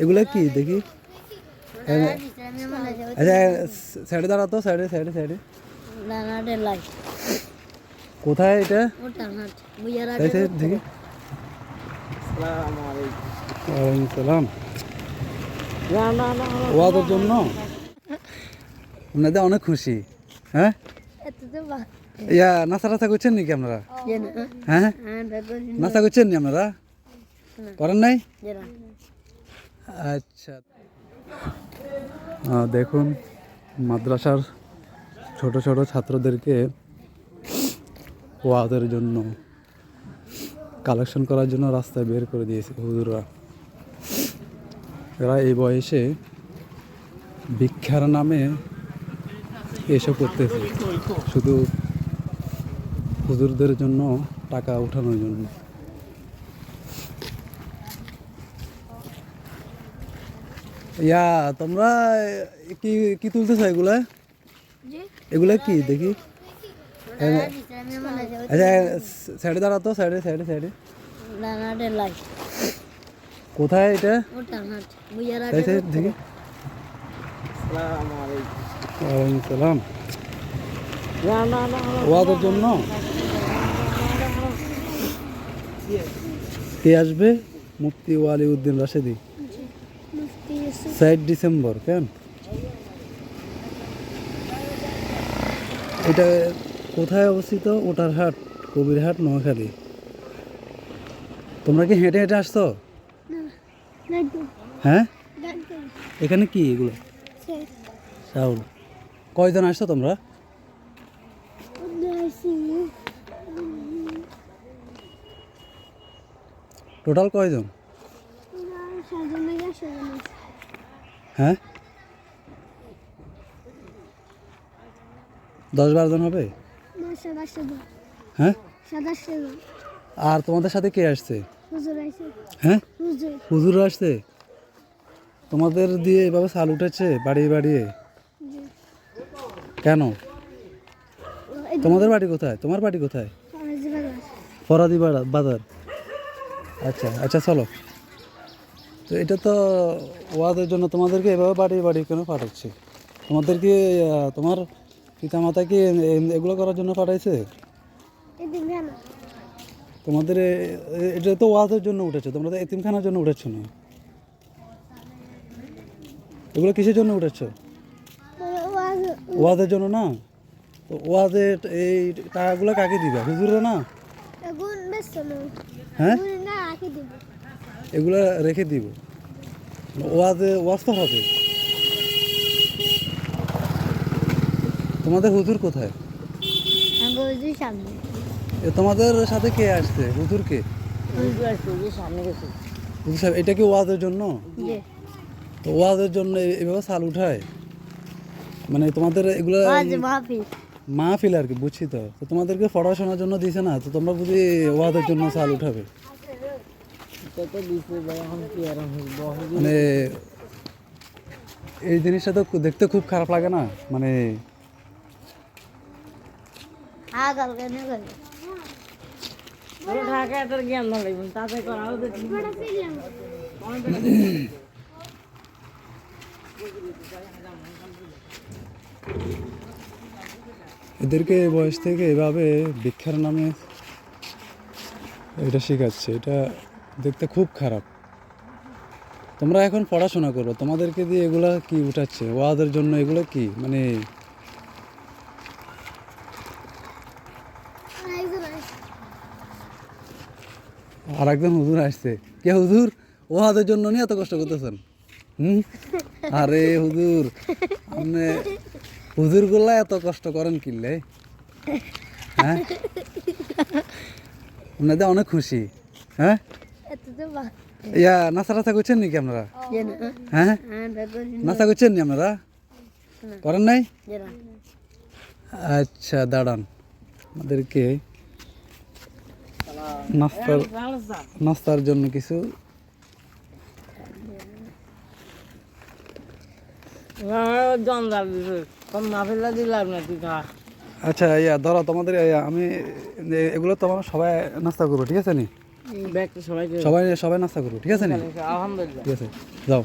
এগুলো কি দেখি? যাবে আচ্ছা সাইডে দাঁড়া তো সাইডে সাইডে সাইডে। কোথায় এটা? দেখি। ওয়ালাইকুম সালাম। ওয়াদের জন্য? আপনাদের অনেক খুশি হ্যাঁ? ইয়া নাচা টাচা করছেন নাকি আপনারা? হ্যাঁ। হ্যাঁ? নাচা করছেন নি আপনারা? করেন নাই? আচ্ছা। দেখুন, মাদ্রাসার ছোট ছোট ছাত্রদেরকে ওয়াদের জন্য কালেকশন করার জন্য রাস্তায় বের করে দিয়েছে হুজুররা। এরা এই বয়সে ভিক্ষার নামে এসব করতেছে, শুধু হুজুরদের জন্য টাকা উঠানোর জন্য। ইয়া তোমরা কি কি তুলতেছো এগুলা? এগুলা কি দেখি। মনে আচ্ছা সাইডে দাঁড়া তো সাইডে সাইডে সাইডে কোথায় এটা? দেখি সালাম না না না ওয়াদের জন্য? কে আসবে? মুফতি ওয়ালি উদ্দিন রাশেদি। সাইড ডিসেম্বর কেন? এটা কোথায় অবস্থিত? ওটার হাট কবিরহাট নোয়াখালী। তোমরা কি হেঁটে হেঁটে আসছো? হ্যাঁ? এখানে কি এগুলো? চাউল। কয়জন আসছো তোমরা? টোটাল কয়জন? হ্যাঁ? দশ বারো জন হবে? হ্যাঁ? আর তোমাদের সাথে কে আসছে? হ্যাঁ? হুজুর। আসছে? তোমাদের দিয়ে এভাবে সাল উঠেছে বাড়িয়ে বাড়িয়ে? কেন? তোমাদের বাড়ি কোথায়? তোমার বাড়ি কোথায়? ফরাদি বাজার। আচ্ছা আচ্ছা চলো। তো এটা তো ওয়াদের জন্য তোমাদেরকে এভাবে বাড়ি বাড়ি কেন পাঠাচ্ছি? তোমাদেরকে আহ, তোমার পিতামাতা কি এগুলো করার জন্য পাঠাইছে? তোমাদের এটা তো ওয়াদের জন্য উঠেছে তোমরা তো এতিমখানার জন্য উঠেছো না? এগুলো কিসের জন্য উঠেছ? ওয়াদের জন্য না? তো ওয়াদের এই টাকাগুলো কাকে দিবে? হুজুরে না? হ্যাঁ? এগুলো রেখে দিব। ওয়াজে ওয়াজ তো হবে। তোমাদের হুজুর কোথায়? এ তোমাদের সাথে কে আসছে? হুজুর কে? হুজুর সাহেব এটা কি ওয়াজের জন্য? তো ওয়াজের জন্য এভাবে সাল উঠায়? মানে তোমাদের এগুলো মাহফিল আর কি বুঝছি তো। তো তোমাদেরকে পড়াশোনার জন্য দিছে না তো তোমরা বুঝি ওয়াজের জন্য সাল উঠাবে। মানে এই জিনিসটা তো দেখতে খুব খারাপ লাগে না? মানে এদেরকে বয়স থেকে এভাবে ভিক্ষার নামে এটা শেখাচ্ছে। এটা দেখতে খুব খারাপ। তোমরা এখন পড়াশোনা করো, তোমাদেরকে দিয়ে এগুলা কি উঠাচ্ছে? ওয়াদের জন্য এগুলো কি? মানে আর একজন হুজুর আসছে। কে হুজুর? ওয়াদের জন্য নিয়ে এত কষ্ট করতেছেন। হুম? আরে হুজুর, আপনি হুজুরগুলা এত কষ্ট করেন কিনলে হ্যাঁ? আপনাদের অনেক খুশি। হ্যাঁ? ইয়া করছেন হ্যাঁ? করছেন আচ্ছা দাঁড়ান। আমাদেরকে নাস্তার নাস্তার জন্য কিছু আচ্ছা ইয়া, ধরো তোমাদের আমি এগুলো তোমার সবাই নাস্তা করব, ঠিক আছে নি? সবাই সবাই নাস্তা করব ঠিক আছে না? আলহামদুলিল্লাহ। ঠিক আছে যাও।